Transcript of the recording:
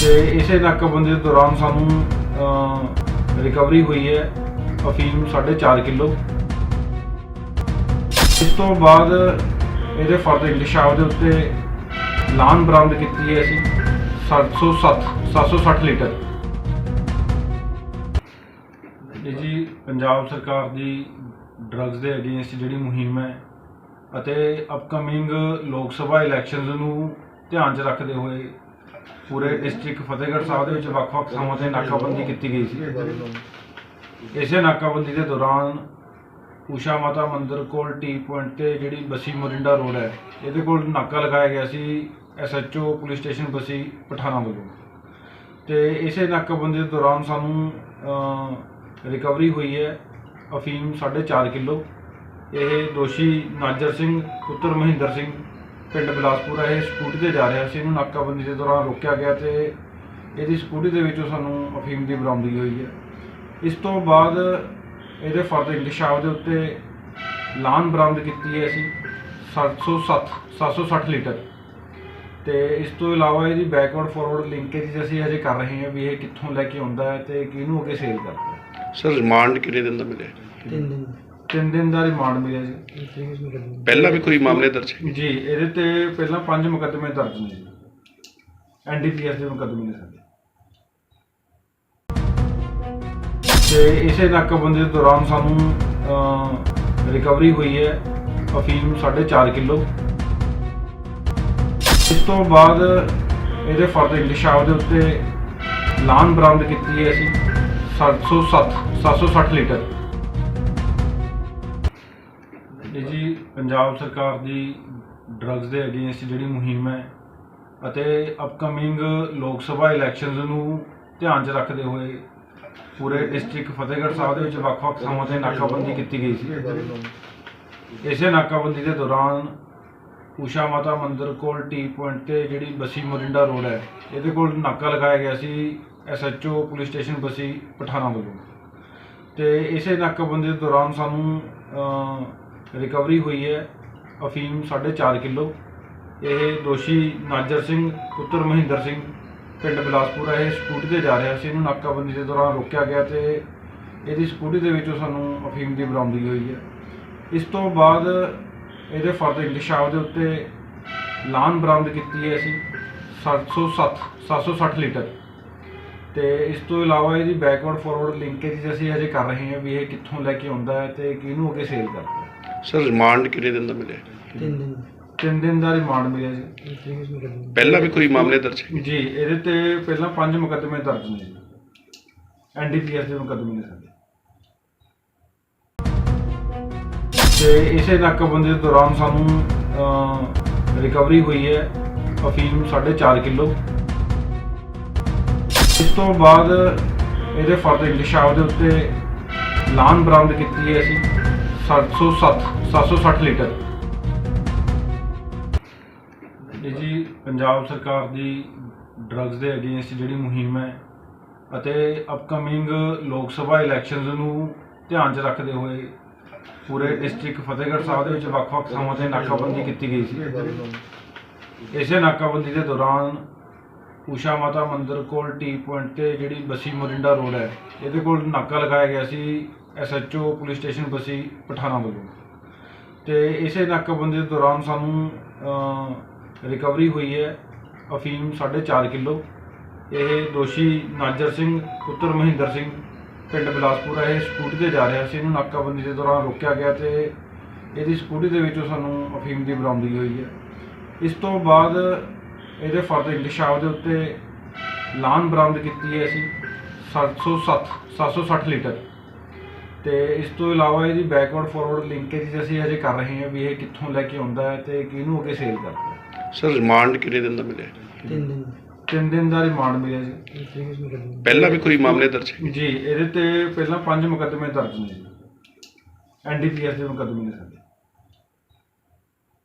ਤੇ ਇਸੇ ਨਾਕਾਬੰਦੀ ਦੇ ਦੌਰਾਨ ਸਾਨੂੰ ਰਿਕਵਰੀ ਹੋਈ ਹੈ। ਅਫੀਮ 4.5 ਕਿਲੋ। ਇਸ ਤੋਂ ਬਾਅਦ ਇਹਦੇ ਫਰਦਰ ਇਲਸ਼ਾਵ ਦੇ ਉੱਤੇ ਲਾਨ ਬਰਾਮਦ ਕੀਤੀ ਹੈ ਅਸੀਂ। 707 760 ਲੀਟਰ। ਇਹ ਜੀ ਪੰਜਾਬ ਸਰਕਾਰ ਦੀ ਡਰੱਗਸ ਦੇ ਅਗੇਂਸਟ ਜਿਹੜੀ ਮੁਹਿੰਮ ਹੈ ਅਤੇ ਅਪਕਮਿੰਗ ਲੋਕ ਸਭਾ ਇਲੈਕਸ਼ਨਸ ਨੂੰ ਧਿਆਨ 'ਚ ਰੱਖਦੇ ਹੋਏ ਪੂਰੇ ਡਿਸਟ੍ਰਿਕਟ ਫਤਿਹਗੜ੍ਹ ਸਾਹਿਬ ਦੇ ਵਿੱਚ ਵੱਖ-ਵੱਖ ਥਾਵਾਂ ਤੇ ਨਾਕਾਬੰਦੀ ਕੀਤੀ ਗਈ ਸੀ। ਇਸੇ ਨਾਕਾਬੰਦੀ ਦੇ ਦੌਰਾਨ ਊਸ਼ਾ ਮਾਤਾ ਮੰਦਿਰ ਕੋਲ ਟੀ ਪੁਆਇੰਟ ਤੇ ਜਿਹੜੀ ਬਸੀ ਮੋਰਿੰਡਾ ਰੋਡ ਹੈ, ਇਹਦੇ ਕੋਲ ਨਾਕਾ ਲਗਾਇਆ ਗਿਆ ਸੀ SHO police station Bassi Pathana ਵੱਲੋਂ। ਤੇ ਇਸੇ ਨਾਕਾਬੰਦੀ ਦੇ ਦੌਰਾਨ ਸਾਨੂੰ ਰਿਕਵਰੀ ਹੋਈ ਹੈ ਅਫੀਮ 4.5 ਕਿਲੋ। ਇਹ ਦੋਸ਼ੀ ਨਾਜਰ ਸਿੰਘ, ਪੁੱਤਰ ਮਹਿੰਦਰ ਸਿੰਘ ਪਿੰਡ ਬਿਲਾਸਪੁਰ ਇਹ ਸਕੂਟੀ ਤੇ ਜਾ ਰਿਹਾ ਸੀ। ਇਹਨੂੰ ਨਾਕਾਬੰਦੀ ਦੇ ਦੌਰਾਨ ਰੋਕਿਆ ਗਿਆ ਤੇ ਇਹਦੀ ਸਕੂਟੀ ਦੇ ਵਿੱਚੋਂ ਸਾਨੂੰ ਅਫੀਮ ਦੀ ਬਰਾਮਦਗੀ ਹੋਈ ਹੈ। ਇਸ ਤੋਂ ਬਾਅਦ ਇਹਦੇ ਫਰਦਰ ਇਲਸ਼ਾਵ ਦੇ ਉੱਤੇ ਲਾਨ ਬਰਾਮਦ ਕੀਤੀ ਹੈ ਅਸੀਂ 707 760 ਲੀਟਰ। ਤੇ ਇਸ ਤੋਂ ਇਲਾਵਾ ਇਹਦੀ ਬੈਕਵਰਡ ਫਾਰਵਰਡ ਲਿੰਕੇਜ ਅਸੀਂ ਹਜੇ ਕਰ ਰਹੇ ਹਾਂ ਵੀ ਇਹ ਕਿੱਥੋਂ ਲੈ ਕੇ ਆਉਂਦਾ ਹੈ ਤੇ ਕਿਹਨੂੰ ਅੱਗੇ ਸੇਲ ਕਰਦਾ ਹੈ। ਸਰ ਰਿਮਾਂਡ ਕਿੰਨੇ ਦਿਨ ਦਾ ਮਿਲਿਆ? ਤਿੰਨ ਦਿਨ ਤਿੰਨ ਦਿਨ ਦਾ ਰਿਮਾਂਡ ਮਿਲਿਆ ਜੀ ਪਹਿਲਾਂ ਵੀ ਕੋਈ ਮਾਮਲੇ ਦਰਜ ਹੈ ਜੀ ਇਹਦੇ ਤੇ ਪਹਿਲਾਂ ਪੰਜ ਮੁਕੱਦਮੇ ਦਰਜ ਨੇ ਜੀ। ਐਨਡੀਪੀਐਸ ਦੇ ਮੁਕੱਦਮੇ ਨੇ ਸਾਡੇ। ਤੇ ਇਸੇ ਨਾਕਾਬੰਦੀ ਦੇ ਦੌਰਾਨ ਸਾਨੂੰ ਰਿਕਵਰੀ ਹੋਈ ਹੈ। ਅਫੀਮ 4.5 ਕਿਲੋ। ਇਸ ਤੋਂ ਬਾਅਦ ਇਹਦੇ ਫਰਦਰ ਇਲਸ਼ਾਵ ਦੇ ਉੱਤੇ ਲਾਨ ਬਰਾਮਦ ਕੀਤੀ ਹੈ ਅਸੀਂ। 707 760 ਲੀਟਰ। ਇਹ ਜੀ ਪੰਜਾਬ ਸਰਕਾਰ ਦੀ ਡਰੱਗਸ ਦੇ ਅਗੇਂਸਟ ਜਿਹੜੀ ਮੁਹਿੰਮ ਹੈ ਅਤੇ ਅਪਕਮਿੰਗ ਲੋਕ ਸਭਾ ਇਲੈਕਸ਼ਨਸ ਨੂੰ ਧਿਆਨ 'ਚ ਰੱਖਦੇ ਹੋਏ ਪੂਰੇ ਡਿਸਟ੍ਰਿਕਟ ਫਤਿਹਗੜ੍ਹ ਸਾਹਿਬ ਦੇ ਵਿੱਚ ਵੱਖ-ਵੱਖ ਥਾਵਾਂ ਤੇ ਨਾਕਾਬੰਦੀ ਕੀਤੀ ਗਈ ਸੀ। ਇਸੇ ਨਾਕਾਬੰਦੀ ਦੇ ਦੌਰਾਨ ਊਸ਼ਾ ਮਾਤਾ ਮੰਦਿਰ ਕੋਲ ਟੀ ਪੁਆਇੰਟ ਤੇ ਜਿਹੜੀ ਬਸੀ ਮੋਰਿੰਡਾ ਰੋਡ ਹੈ ਇਹਦੇ ਕੋਲ ਨਾਕਾ ਲਗਾਇਆ ਗਿਆ ਸੀ SHO police station Bassi Pathana ਵੱਲੋਂ। ਤੇ ਇਸੇ ਨਾਕਾਬੰਦੀ ਦੇ ਦੌਰਾਨ ਸਾਨੂੰ ਰਿਕਵਰੀ ਹੋਈ ਹੈ ਅਫੀਮ 4.5 ਕਿਲੋ। ਇਹ ਦੋਸ਼ੀ ਨਾਜਰ ਸਿੰਘ, ਪੁੱਤਰ ਮਹਿੰਦਰ ਸਿੰਘ, ਪਿੰਡ ਬਿਲਾਸਪੁਰ ਇਹ ਸਕੂਟੀ ਤੇ ਜਾ ਰਿਹਾ ਸੀ। ਇਹਨੂੰ ਨਾਕਾਬੰਦੀ ਦੇ ਦੌਰਾਨ ਰੋਕਿਆ ਗਿਆ ਤੇ ਇਹਦੀ ਸਕੂਟੀ ਦੇ ਵਿੱਚੋਂ ਸਾਨੂੰ ਅਫੀਮ ਦੀ ਬਰਾਮਦਗੀ ਹੋਈ ਹੈ। ਇਸ ਤੋਂ ਬਾਅਦ ਇਹਦੇ ਫਰਦ ਇਲਸ਼ਾਵ ਦੇ ਉੱਤੇ ਲਾਨ ਬਰਾਮਦ ਕੀਤੀ ਹੈ ਅਸੀਂ 707 760 ਲੀਟਰ। ਤੇ ਇਸ ਤੋਂ ਇਲਾਵਾ ਇਹਦੀ ਬੈਕਵਰਡ ਫਾਰਵਰਡ ਲਿੰਕੇਜ ਅਸੀਂ ਹਜੇ ਕਰ ਰਹੇ ਹਾਂ ਵੀ ਇਹ ਕਿੱਥੋਂ ਲੈ ਕੇ ਆਉਂਦਾ ਹੈ ਤੇ ਕਿਹਨੂੰ ਅੱਗੇ ਸੇਲ ਕਰਦਾ ਹੈ। ਸਰ ਰਿਮਾਂਡ ਕਿੰਨੇ ਦਿਨ ਦਾ ਮਿਲਿਆ? ਤਿੰਨ ਦਿਨ ਤਿੰਨ ਦਿਨ ਦਾ ਰਿਮਾਂਡ ਮਿਲਿਆ ਜੀ। ਨੂੰ ਪਹਿਲਾਂ ਵੀ ਕੋਈ ਮਾਮਲੇ ਦਰਜ ਹੈ ਜੀ ਇਹਦੇ ਤੇ ਪਹਿਲਾਂ ਪੰਜ ਮੁਕੱਦਮੇ ਦਰਜ ਨੇ ਜੀ। ਐਨਡੀਪੀਐਸ ਦੇ ਮੁਕੱਦਮੇ ਨੇ ਸਾਡੇ। ਤੇ ਇਸੇ ਨਾਕਾਬੰਦੀ ਦੇ ਦੌਰਾਨ ਸਾਨੂੰ ਰਿਕਵਰੀ ਹੋਈ ਹੈ। ਅਫੀਮ 4.5 ਕਿਲੋ। ਇਸ ਤੋਂ ਬਾਅਦ ਇਹਦੇ ਫਰਦਰ ਇਲਸ਼ਾਵ ਦੇ ਉੱਤੇ ਲਾਨ ਬਰਾਮਦ ਕੀਤੀ ਹੈ ਅਸੀਂ। 707 760 ਲੀਟਰ। ਇਹ ਜੀ ਪੰਜਾਬ ਸਰਕਾਰ ਦੀ ਡਰੱਗਸ ਦੇ ਅਗੇਂਸਟ ਜਿਹੜੀ ਮੁਹਿੰਮ ਹੈ ਅਤੇ ਅਪਕਮਿੰਗ ਲੋਕ ਸਭਾ ਇਲੈਕਸ਼ਨਸ ਨੂੰ ਧਿਆਨ 'ਚ ਰੱਖਦੇ ਹੋਏ ਪੂਰੇ ਡਿਸਟ੍ਰਿਕਟ ਫਤਿਹਗੜ੍ਹ ਸਾਹਿਬ ਦੇ ਵਿੱਚ ਵੱਖ-ਵੱਖ ਥਾਵਾਂ ਤੇ ਨਾਕਾਬੰਦੀ ਕੀਤੀ ਗਈ ਸੀ। ਇਸੇ ਨਾਕਾਬੰਦੀ ਦੇ ਦੌਰਾਨ ਊਸ਼ਾ ਮਾਤਾ ਮੰਦਿਰ ਕੋਲ ਟੀ ਪੁਆਇੰਟ ਤੇ ਜਿਹੜੀ ਬਸੀ ਮੋਰਿੰਡਾ ਰੋਡ ਹੈ, ਇਹਦੇ ਕੋਲ ਨਾਕਾ ਲਗਾਇਆ ਗਿਆ ਸੀ। SHO police station Bassi Pathana ਵੱਲੋਂ। ਤੇ ਇਸੇ ਨਾਕਾਬੰਦੀ ਦੇ ਦੌਰਾਨ ਸਾਨੂੰ ਰਿਕਵਰੀ ਹੋਈ ਹੈ ਅਫੀਮ 4.5 ਕਿਲੋ। ਇਹ ਦੋਸ਼ੀ ਨਾਜਰ ਸਿੰਘ, ਪੁੱਤਰ ਮਹਿੰਦਰ ਸਿੰਘ, ਪਿੰਡ ਬਿਲਾਸਪੁਰ ਇਹ ਸਕੂਟੀ ਤੇ ਜਾ ਰਿਹਾ ਸੀ। ਇਹਨੂੰ ਨਾਕਾਬੰਦੀ ਦੇ ਦੌਰਾਨ ਰੋਕਿਆ ਗਿਆ ਤੇ ਇਹਦੀ ਸਕੂਟੀ ਦੇ ਵਿੱਚੋਂ ਸਾਨੂੰ ਅਫੀਮ ਦੀ ਬਰਾਮਦਗੀ ਹੋਈ ਹੈ। ਇਸ ਤੋਂ ਬਾਅਦ ਇਹਦੇ ਫਰਦਰ ਇਲਸ਼ਾਵ ਦੇ ਉੱਤੇ ਲਾਨ ਬਰਾਮਦ ਕੀਤੀ ਹੈ ਅਸੀਂ 707 760 ਲੀਟਰ। ਤੇ ਇਸ ਤੋਂ ਇਲਾਵਾ ਇਹਦੀ ਬੈਕਵਰਡ ਫਾਰਵਰਡ ਲਿੰਕੇਜ ਅਸੀਂ ਹਜੇ ਕਰ ਰਹੇ ਹਾਂ ਵੀ ਇਹ ਕਿੱਥੋਂ ਲੈ ਕੇ ਆਉਂਦਾ ਹੈ ਤੇ ਕਿਹਨੂੰ ਅੱਗੇ ਸੇਲ ਕਰਦਾ ਹੈ। ਸਰ ਰਿਮਾਂਡ ਕਿੰਨੇ ਦਿਨ ਦਾ ਮਿਲਿਆ? ਤਿੰਨ ਦਿਨ। ਤਿੰਨ ਦਿਨ ਦਾ ਰਿਮਾਂਡ ਮਿਲਿਆ ਜੀ। ਪਹਿਲਾਂ ਵੀ ਕੋਈ ਮਾਮਲੇ ਦਰਜ ਹੈ ਜੀ ਇਹਦੇ ਤੇ ਪਹਿਲਾਂ ਪੰਜ ਮੁਕੱਦਮੇ ਦਰਜ ਨੇ ਐਨਡੀਪੀਐਸ ਦੇ ਮੁਕੱਦਮੇ ਨੇ ਸਾਡੇ।